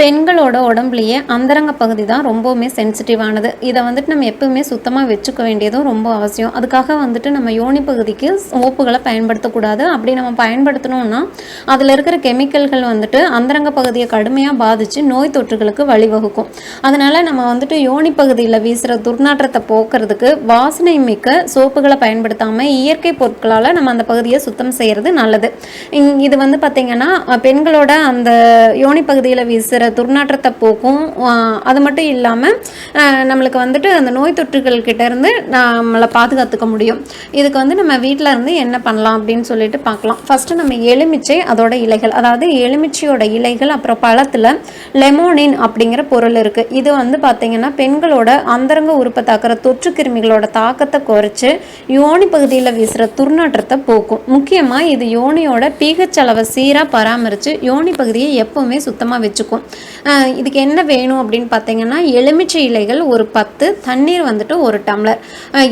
பெண்களோட உடம்புலையே அந்தரங்க பகுதி தான் ரொம்பவுமே சென்சிட்டிவானது இதை வந்துட்டு நம்ம எப்பவுமே சுத்தமாக வச்சுக்க வேண்டியதும் ரொம்ப அவசியம். அதுக்காக வந்துட்டு நம்ம யோனி பகுதிக்கு சோப்புகளை பயன்படுத்தக்கூடாது. அப்படி நம்ம பயன்படுத்தணும்னா அதில் இருக்கிற கெமிக்கல்கள் வந்துட்டு அந்தரங்க பகுதியை கடுமையாக பாதித்து நோய் தொற்றுகளுக்கு வழிவகுக்கும். அதனால் நம்ம வந்துட்டு யோனி பகுதியில் வீசுகிற துர்நாற்றத்தை போக்குறதுக்கு வாசனை மிக்க சோப்புகளை பயன்படுத்தாமல் இயற்கை பொருட்களால் நம்ம அந்த பகுதியை சுத்தம் செய்கிறது நல்லது. இது வந்து பார்த்திங்கன்னா பெண்களோட அந்த யோனி பகுதியில் வீசுகிற துர்நாற்றத்தை போக்கும் அது மட்டும் இல்லாமல் நம்மளுக்கு வந்துட்டு அந்த நோய் தொற்றுகள் கிட்டேருந்து நம்மளை பாதுகாத்துக்க முடியும். இதுக்கு வந்து நம்ம வீட்டில் இருந்து என்ன பண்ணலாம் அப்படின்னு சொல்லிட்டு பார்க்கலாம் ஃபஸ்ட்டு நம்ம எலுமிச்சை அதோட இலைகள் அதாவது எலுமிச்சையோட இலைகள் அப்புறம் பழத்தில் லெமோனின் அப்படிங்கிற பொருள் இருக்குது இது வந்து பார்த்திங்கன்னா பெண்களோட அந்தரங்க உறுப்பை தாக்குற தொற்று கிருமிகளோட தாக்கத்தை குறைச்சி யோனி பகுதியில் வீசுகிற துர்நாற்றத்தை போக்கும். முக்கியமாக இது யோனியோட பிஹெச் அளவை சீராக பராமரித்து யோனி பகுதியை எப்போவுமே சுத்தமாக வச்சுக்கும். இதுக்கு என்ன வேணும் அப்படின்னு பார்த்தீங்கன்னா எலுமிச்சை இலைகள் ஒரு பத்து தண்ணீர் வந்துட்டு ஒரு டம்ளர்.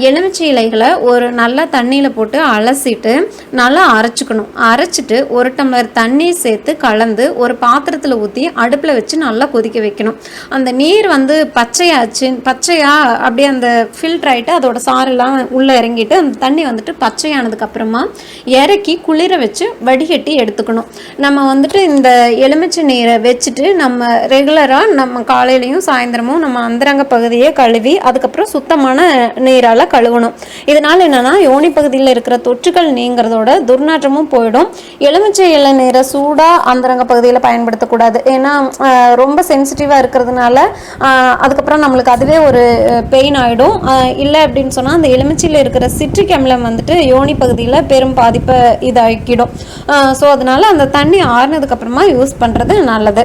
எலுமிச்சை இலைகளை ஒரு நல்லா தண்ணியில் போட்டு அலசிட்டு நல்லா அரைச்சிக்கணும். அரைச்சிட்டு ஒரு டம்ளர் தண்ணீர் சேர்த்து கலந்து ஒரு பாத்திரத்தில் ஊற்றி அடுப்பில் வச்சு நல்லா கொதிக்க வைக்கணும். அந்த நீர் வந்து பச்சையாச்சு பச்சையா அப்படியே அந்த ஃபில்டர் ஆகிட்டு அதோட சாரெல்லாம் உள்ளே இறங்கிட்டு அந்த தண்ணி வந்துட்டு பச்சையானதுக்கு அப்புறமா இறக்கி குளிர வச்சு வடிகட்டி எடுத்துக்கணும். நம்ம வந்துட்டு இந்த எலுமிச்சை நீரை வச்சுட்டு நம்ம நம்ம ரெகுலராக நம்ம காலையிலையும் சாயந்தரமும் நம்ம அந்தரங்க பகுதியை கழுவி அதுக்கப்புறம் சுத்தமான நீரால் கழுவணும். இதனால் என்னென்னா யோனி பகுதியில் இருக்கிற தொற்றுகள் நீங்கிறதோட துர்நாற்றமும் போயிடும். எலுமிச்சை இலை நீரை சூடாக அந்தரங்க பகுதியில் பயன்படுத்தக்கூடாது. ஏன்னா ரொம்ப சென்சிட்டிவாக இருக்கிறதுனால அதுக்கப்புறம் நம்மளுக்கு அதுவே ஒரு பெயின் ஆகிடும் இல்லை அப்படின்னு சொன்னால் அந்த எலுமிச்சையில் இருக்கிற சிட்ரிக் அமிலம் வந்துட்டு யோனி பகுதியில் பெரும் பாதிப்பை இதாக்கிடும். ஸோ அதனால் அந்த தண்ணி ஆறுனதுக்கப்புறமா யூஸ் பண்ணுறது நல்லது.